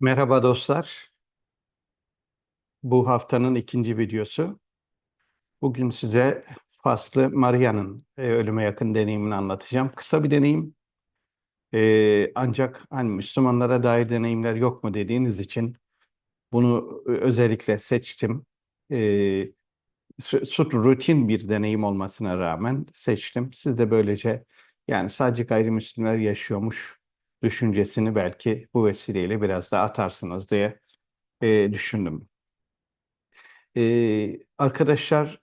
Merhaba dostlar. Bu haftanın ikinci videosu. Bugün size Faslı Maria'nın e, ölüme yakın deneyimini anlatacağım. Kısa bir deneyim. E, ancak hani Müslümanlara dair deneyimler yok mu dediğiniz için bunu özellikle seçtim. E, rutin bir deneyim olmasına rağmen seçtim. Siz de böylece yani sadece gayrimüslimler yaşıyormuş düşüncesini belki bu vesileyle biraz daha atarsınız diye e, düşündüm. E, arkadaşlar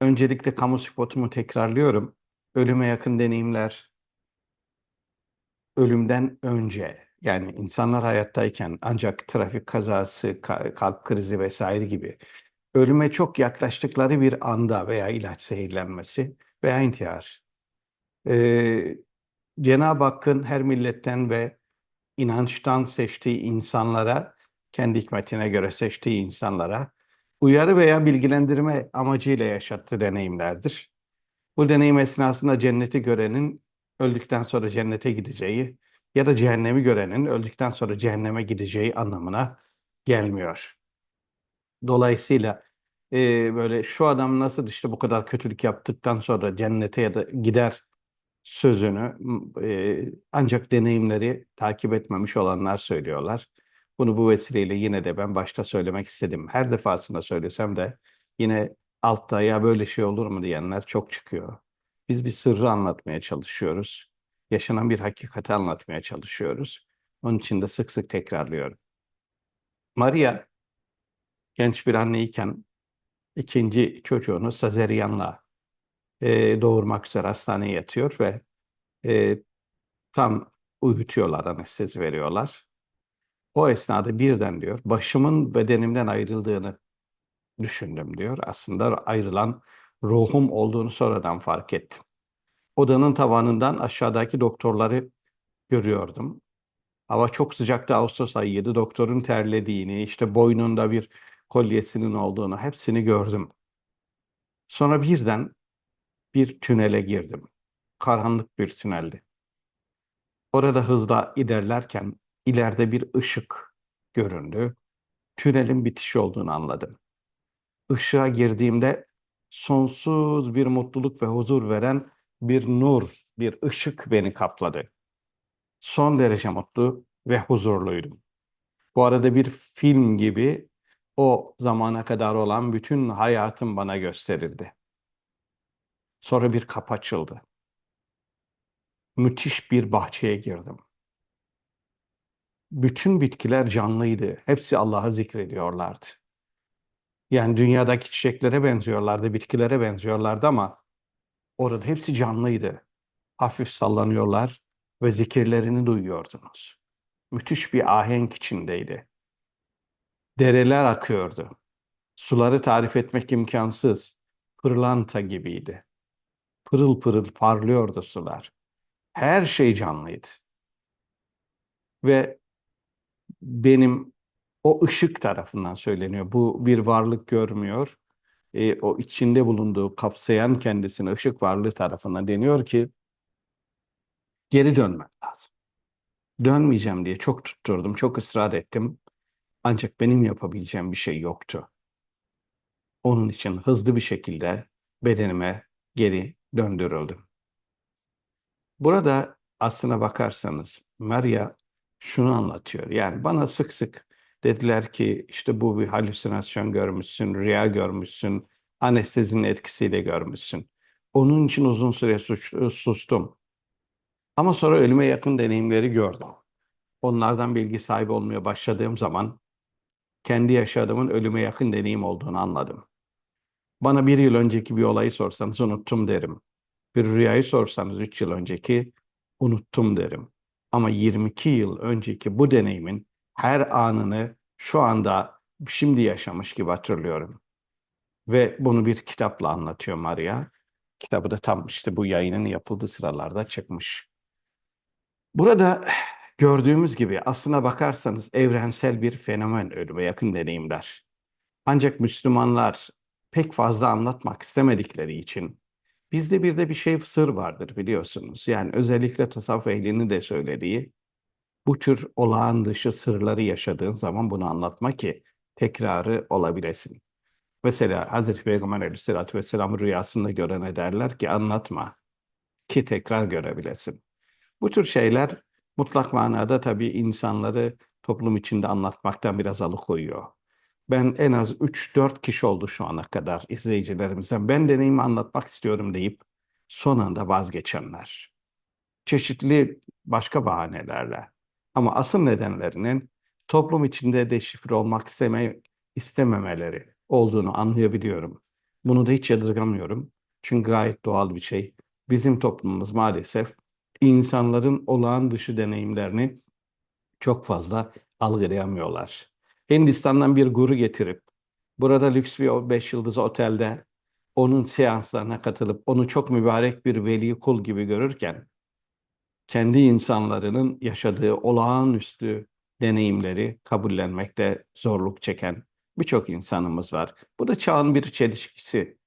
öncelikle kamu spotumu tekrarlıyorum. Ölüme yakın deneyimler ölümden önce yani insanlar hayattayken ancak trafik kazası, ka- kalp krizi vesaire gibi ölüme çok yaklaştıkları bir anda veya ilaç zehirlenmesi veya intihar. E, Cenab-ı Hakk'ın her milletten ve inançtan seçtiği insanlara, kendi hikmetine göre seçtiği insanlara uyarı veya bilgilendirme amacıyla yaşattığı deneyimlerdir. Bu deneyim esnasında cenneti görenin öldükten sonra cennete gideceği ya da cehennemi görenin öldükten sonra cehenneme gideceği anlamına gelmiyor. Dolayısıyla e, böyle şu adam nasıl işte bu kadar kötülük yaptıktan sonra cennete ya da gider sözünü e, ancak deneyimleri takip etmemiş olanlar söylüyorlar. Bunu bu vesileyle yine de ben başta söylemek istedim. Her defasında söylesem de yine altta ya böyle şey olur mu diyenler çok çıkıyor. Biz bir sırrı anlatmaya çalışıyoruz. Yaşanan bir hakikati anlatmaya çalışıyoruz. Onun için de sık sık tekrarlıyorum. Maria genç bir anneyken ikinci çocuğunu sezeryanla e, doğurmak üzere hastaneye yatıyor ve e, tam uyutuyorlar, anestezi veriyorlar. O esnada birden diyor, başımın bedenimden ayrıldığını düşündüm diyor. Aslında ayrılan ruhum olduğunu sonradan fark ettim. Odanın tavanından aşağıdaki doktorları görüyordum. Hava çok sıcaktı Ağustos ayıydı. Doktorun terlediğini, işte boynunda bir kolyesinin olduğunu hepsini gördüm. Sonra birden bir tünele girdim. Karanlık bir tüneldi. Orada hızla ilerlerken ileride bir ışık göründü. Tünelin bitişi olduğunu anladım. Işığa girdiğimde sonsuz bir mutluluk ve huzur veren bir nur, bir ışık beni kapladı. Son derece mutlu ve huzurluydum. Bu arada bir film gibi o zamana kadar olan bütün hayatım bana gösterildi. Sonra bir kapı açıldı. Müthiş bir bahçeye girdim. Bütün bitkiler canlıydı. Hepsi Allah'ı zikrediyorlardı. Yani dünyadaki çiçeklere benziyorlardı, bitkilere benziyorlardı ama orada hepsi canlıydı. Hafif sallanıyorlar ve zikirlerini duyuyordunuz. Müthiş bir ahenk içindeydi. Dereler akıyordu. Suları tarif etmek imkansız. Pırlanta gibiydi. Pırıl pırıl parlıyordu sular. Her şey canlıydı. Ve benim o ışık tarafından söyleniyor. Bu bir varlık görmüyor. E, o içinde bulunduğu, kapsayan kendisini ışık varlığı tarafından deniyor ki geri dönmek lazım. Dönmeyeceğim diye çok tutturdum, çok ısrar ettim. Ancak benim yapabileceğim bir şey yoktu. Onun için hızlı bir şekilde bedenime geri döndürüldüm. Burada aslına bakarsanız Maria şunu anlatıyor. Yani bana sık sık dediler ki işte bu bir halüsinasyon görmüşsün, rüya görmüşsün, anestezinin etkisiyle görmüşsün. Onun için uzun süre sustum. Ama sonra ölüme yakın deneyimleri gördüm. Onlardan bilgi sahibi olmaya başladığım zaman kendi yaşadığımın ölüme yakın deneyim olduğunu anladım. Bana bir yıl önceki bir olayı sorsanız unuttum derim. Bir rüyayı sorsanız üç yıl önceki unuttum derim. Ama 22 yıl önceki bu deneyimin her anını şu anda şimdi yaşamış gibi hatırlıyorum. Ve bunu bir kitapla anlatıyor Maria. Kitabı da tam işte bu yayının yapıldığı sıralarda çıkmış. Burada gördüğümüz gibi aslına bakarsanız evrensel bir fenomen ölüme yakın deneyimler. Ancak Müslümanlar pek fazla anlatmak istemedikleri için bizde bir de bir şey sır vardır biliyorsunuz. Yani özellikle tasavvuf ehlinin de söylediği Bu tür olağan dışı sırları yaşadığın zaman bunu anlatma ki tekrarı olabilesin. Mesela Hazreti Peygamber Aleyhisselatü Vesselam rüyasında görene derler ki anlatma ki tekrar görebilesin. Bu tür şeyler mutlak manada tabii insanları toplum içinde anlatmaktan biraz alıkoyuyor. Ben en az 3-4 kişi oldu şu ana kadar izleyicilerimizden. Ben deneyimi anlatmak istiyorum deyip son anda vazgeçenler. Çeşitli başka bahanelerle. Ama asıl nedenlerinin toplum içinde deşifre olmak isteme, istememeleri olduğunu anlayabiliyorum. Bunu da hiç yadırgamıyorum. Çünkü gayet doğal bir şey. Bizim toplumumuz maalesef insanların olağan dışı deneyimlerini çok fazla algılayamıyorlar. Hindistan'dan bir guru getirip burada lüks bir 5 yıldız otelde onun seanslarına katılıp onu çok mübarek bir veli kul gibi görürken kendi insanlarının yaşadığı olağanüstü deneyimleri kabullenmekte zorluk çeken birçok insanımız var. Bu da çağın bir çelişkisi.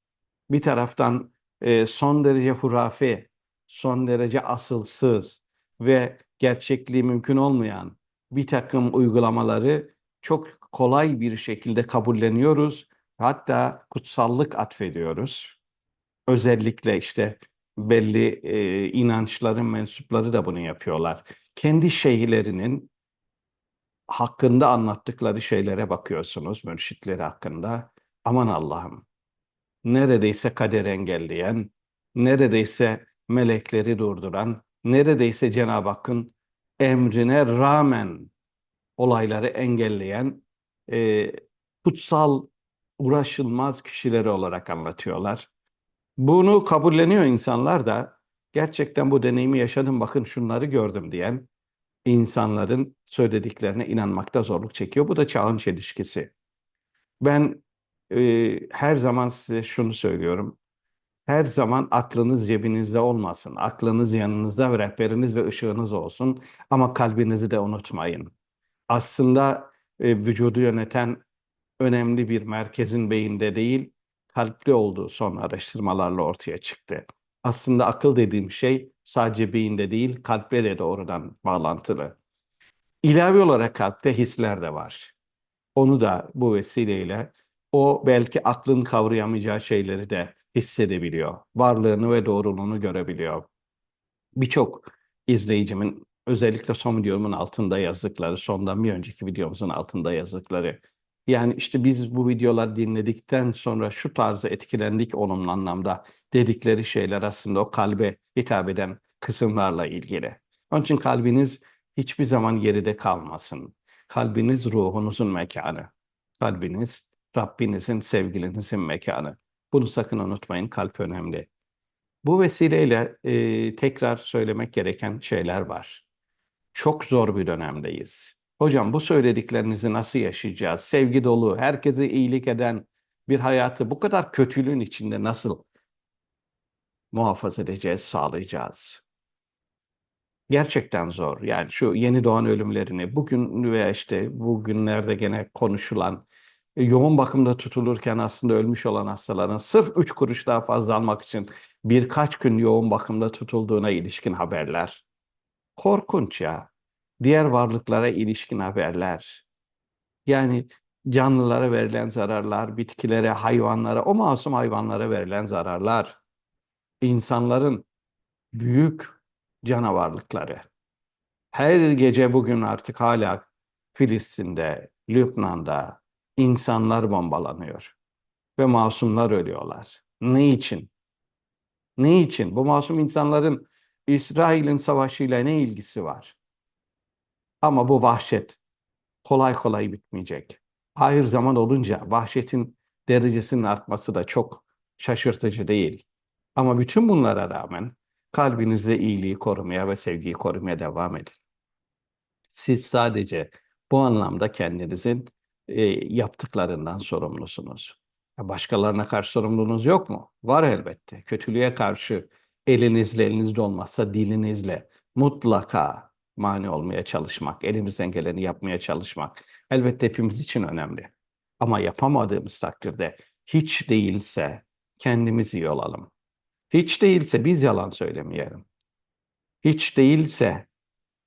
Bir taraftan e, son derece hurafe, son derece asılsız ve gerçekliği mümkün olmayan bir takım uygulamaları çok kolay bir şekilde kabulleniyoruz. Hatta kutsallık atfediyoruz. Özellikle işte belli e, inançların mensupları da bunu yapıyorlar. Kendi şeyhlerinin hakkında anlattıkları şeylere bakıyorsunuz, mürşitleri hakkında. Aman Allah'ım, neredeyse kader engelleyen, neredeyse melekleri durduran, neredeyse Cenab-ı Hakk'ın emrine rağmen olayları engelleyen e, kutsal, uğraşılmaz kişileri olarak anlatıyorlar. Bunu kabulleniyor insanlar da gerçekten bu deneyimi yaşadım bakın şunları gördüm diyen insanların söylediklerine inanmakta zorluk çekiyor. Bu da çağın çelişkisi. Ben e, her zaman size şunu söylüyorum. Her zaman aklınız cebinizde olmasın. Aklınız yanınızda ve rehberiniz ve ışığınız olsun. Ama kalbinizi de unutmayın. Aslında e, vücudu yöneten önemli bir merkezin beyinde değil, kalpli olduğu son araştırmalarla ortaya çıktı. Aslında akıl dediğim şey sadece beyinde değil, kalple de doğrudan bağlantılı. İlavi olarak kalpte hisler de var. Onu da bu vesileyle o belki aklın kavrayamayacağı şeyleri de hissedebiliyor. Varlığını ve doğruluğunu görebiliyor. Birçok izleyicimin özellikle son videomun altında yazdıkları, sondan bir önceki videomuzun altında yazdıkları. Yani işte biz bu videolar dinledikten sonra şu tarzı etkilendik olumlu anlamda dedikleri şeyler aslında o kalbe hitap eden kısımlarla ilgili. Onun için kalbiniz hiçbir zaman geride kalmasın. Kalbiniz ruhunuzun mekanı. Kalbiniz Rabbinizin, sevgilinizin mekanı. Bunu sakın unutmayın, kalp önemli. Bu vesileyle e, tekrar söylemek gereken şeyler var. Çok zor bir dönemdeyiz. Hocam bu söylediklerinizi nasıl yaşayacağız? Sevgi dolu, herkese iyilik eden bir hayatı bu kadar kötülüğün içinde nasıl muhafaza edeceğiz, sağlayacağız? Gerçekten zor. Yani şu yeni doğan ölümlerini bugün veya işte bugünlerde gene konuşulan e, yoğun bakımda tutulurken aslında ölmüş olan hastaların sırf 3 kuruş daha fazla almak için birkaç gün yoğun bakımda tutulduğuna ilişkin haberler. Korkunç ya. Diğer varlıklara ilişkin haberler. Yani canlılara verilen zararlar, bitkilere, hayvanlara, o masum hayvanlara verilen zararlar. insanların büyük canavarlıkları. Her gece bugün artık hala Filistin'de, Lübnan'da insanlar bombalanıyor ve masumlar ölüyorlar. Ne için? Ne için? Bu masum insanların İsrail'in savaşıyla ne ilgisi var? Ama bu vahşet kolay kolay bitmeyecek. Hayır zaman olunca vahşetin derecesinin artması da çok şaşırtıcı değil. Ama bütün bunlara rağmen kalbinizde iyiliği korumaya ve sevgiyi korumaya devam edin. Siz sadece bu anlamda kendinizin e, yaptıklarından sorumlusunuz. Başkalarına karşı sorumluluğunuz yok mu? Var elbette. Kötülüğe karşı elinizle, elinizde olmazsa dilinizle mutlaka mani olmaya çalışmak, elimizden geleni yapmaya çalışmak elbette hepimiz için önemli. Ama yapamadığımız takdirde hiç değilse kendimiz iyi olalım. Hiç değilse biz yalan söylemeyelim. Hiç değilse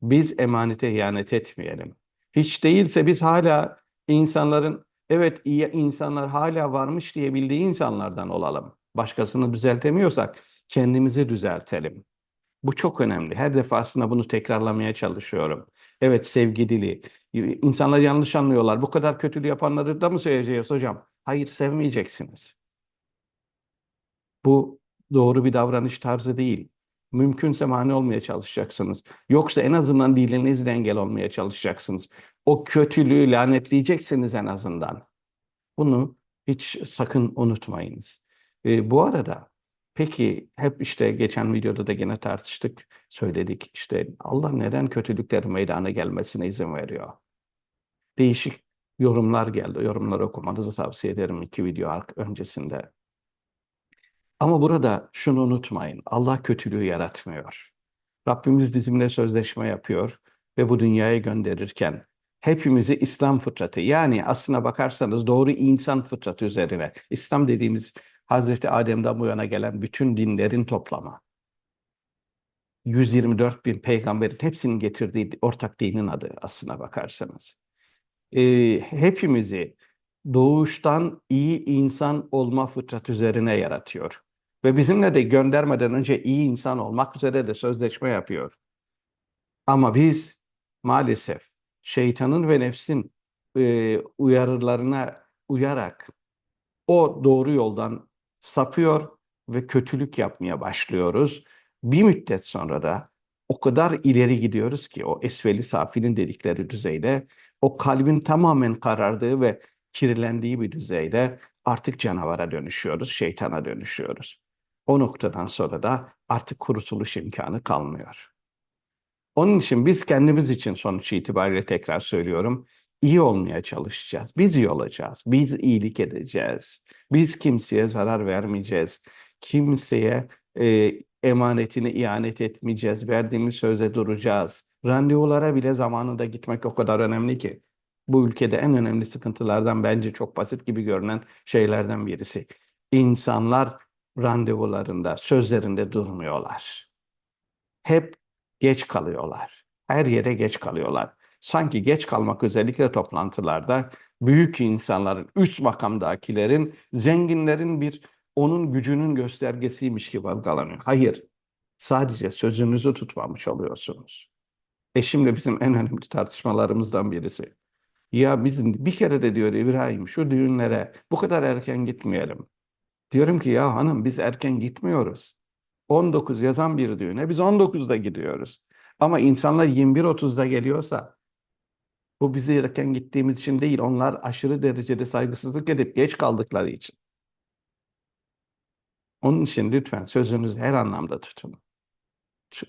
Biz emanete ihanet etmeyelim. Hiç değilse biz hala insanların evet iyi insanlar hala varmış diye insanlardan olalım. Başkasını düzeltemiyorsak kendimizi düzeltelim. Bu çok önemli. Her defasında bunu tekrarlamaya çalışıyorum. Evet sevgi dili. İnsanlar yanlış anlıyorlar. Bu kadar kötülüğü yapanları da mı seveceğiz hocam? Hayır sevmeyeceksiniz. Bu doğru bir davranış tarzı değil. Mümkünse mani olmaya çalışacaksınız. Yoksa en azından dilinizle engel olmaya çalışacaksınız. O kötülüğü lanetleyeceksiniz en azından. Bunu hiç sakın unutmayınız. E, bu arada peki hep işte geçen videoda da gene tartıştık, söyledik. İşte Allah neden kötülüklerin meydana gelmesine izin veriyor? Değişik yorumlar geldi. Yorumları okumanızı tavsiye ederim iki video öncesinde. Ama burada şunu unutmayın. Allah kötülüğü yaratmıyor. Rabbimiz bizimle sözleşme yapıyor ve bu dünyaya gönderirken hepimizi İslam fıtratı yani aslına bakarsanız doğru insan fıtratı üzerine İslam dediğimiz Hazreti Adem'den bu yana gelen bütün dinlerin toplamı. 124 bin peygamberin hepsinin getirdiği ortak dinin adı aslına bakarsanız. Ee, hepimizi doğuştan iyi insan olma fıtrat üzerine yaratıyor. Ve bizimle de göndermeden önce iyi insan olmak üzere de sözleşme yapıyor. Ama biz maalesef şeytanın ve nefsin e, uyarılarına uyarak o doğru yoldan sapıyor ve kötülük yapmaya başlıyoruz. Bir müddet sonra da o kadar ileri gidiyoruz ki o esveli safilin dedikleri düzeyde o kalbin tamamen karardığı ve kirlendiği bir düzeyde artık canavara dönüşüyoruz, şeytana dönüşüyoruz. O noktadan sonra da artık kurtuluş imkanı kalmıyor. Onun için biz kendimiz için sonuç itibariyle tekrar söylüyorum, iyi olmaya çalışacağız. Biz iyi olacağız. Biz iyilik edeceğiz. Biz kimseye zarar vermeyeceğiz. Kimseye e, emanetini ihanet etmeyeceğiz. Verdiğimiz söze duracağız. Randevulara bile zamanında gitmek o kadar önemli ki. Bu ülkede en önemli sıkıntılardan bence çok basit gibi görünen şeylerden birisi. İnsanlar randevularında, sözlerinde durmuyorlar. Hep geç kalıyorlar. Her yere geç kalıyorlar. Sanki geç kalmak özellikle toplantılarda büyük insanların, üst makamdakilerin, zenginlerin bir onun gücünün göstergesiymiş gibi algılanıyor. Hayır, sadece sözünüzü tutmamış oluyorsunuz. E şimdi bizim en önemli tartışmalarımızdan birisi. Ya biz bir kere de diyor İbrahim şu düğünlere bu kadar erken gitmeyelim. Diyorum ki ya hanım biz erken gitmiyoruz. 19 yazan bir düğüne biz 19'da gidiyoruz. Ama insanlar 21.30'da geliyorsa bu bizi erken gittiğimiz için değil, onlar aşırı derecede saygısızlık edip geç kaldıkları için. Onun için lütfen sözünüzü her anlamda tutun.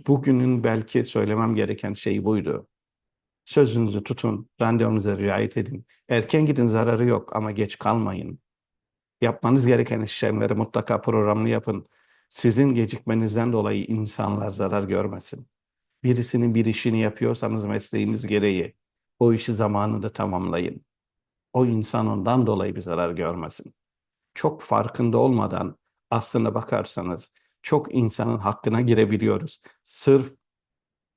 Bugünün belki söylemem gereken şey buydu. Sözünüzü tutun, randevunuza riayet edin. Erken gidin zararı yok ama geç kalmayın. Yapmanız gereken işlemleri mutlaka programlı yapın. Sizin gecikmenizden dolayı insanlar zarar görmesin. Birisinin bir işini yapıyorsanız mesleğiniz gereği o işi zamanında tamamlayın. O insan ondan dolayı bir zarar görmesin. Çok farkında olmadan aslına bakarsanız çok insanın hakkına girebiliyoruz. Sırf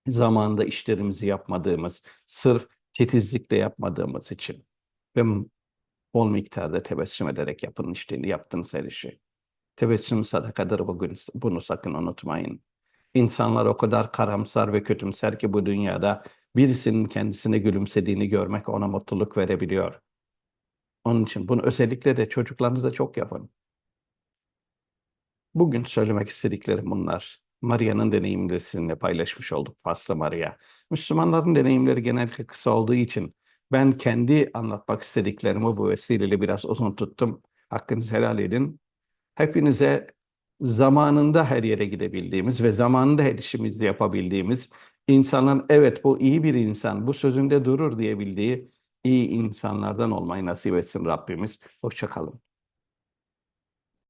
zamanda işlerimizi yapmadığımız, sırf titizlikle yapmadığımız için. Ve bol miktarda tebessüm ederek yapın işlerini, yaptığınız her işi. Tebessüm sadakadır bugün, bunu sakın unutmayın. İnsanlar o kadar karamsar ve kötümser ki bu dünyada birisinin kendisine gülümsediğini görmek ona mutluluk verebiliyor. Onun için bunu özellikle de çocuklarınızda çok yapın. Bugün söylemek istediklerim bunlar. Maria'nın deneyimleri sizinle paylaşmış olduk Faslı Maria. Müslümanların deneyimleri genellikle kısa olduğu için ben kendi anlatmak istediklerimi bu vesileyle biraz uzun tuttum. Hakkınızı helal edin. Hepinize zamanında her yere gidebildiğimiz ve zamanında her yapabildiğimiz, insanın evet bu iyi bir insan, bu sözünde durur diyebildiği iyi insanlardan olmayı nasip etsin Rabbimiz. Hoşçakalın.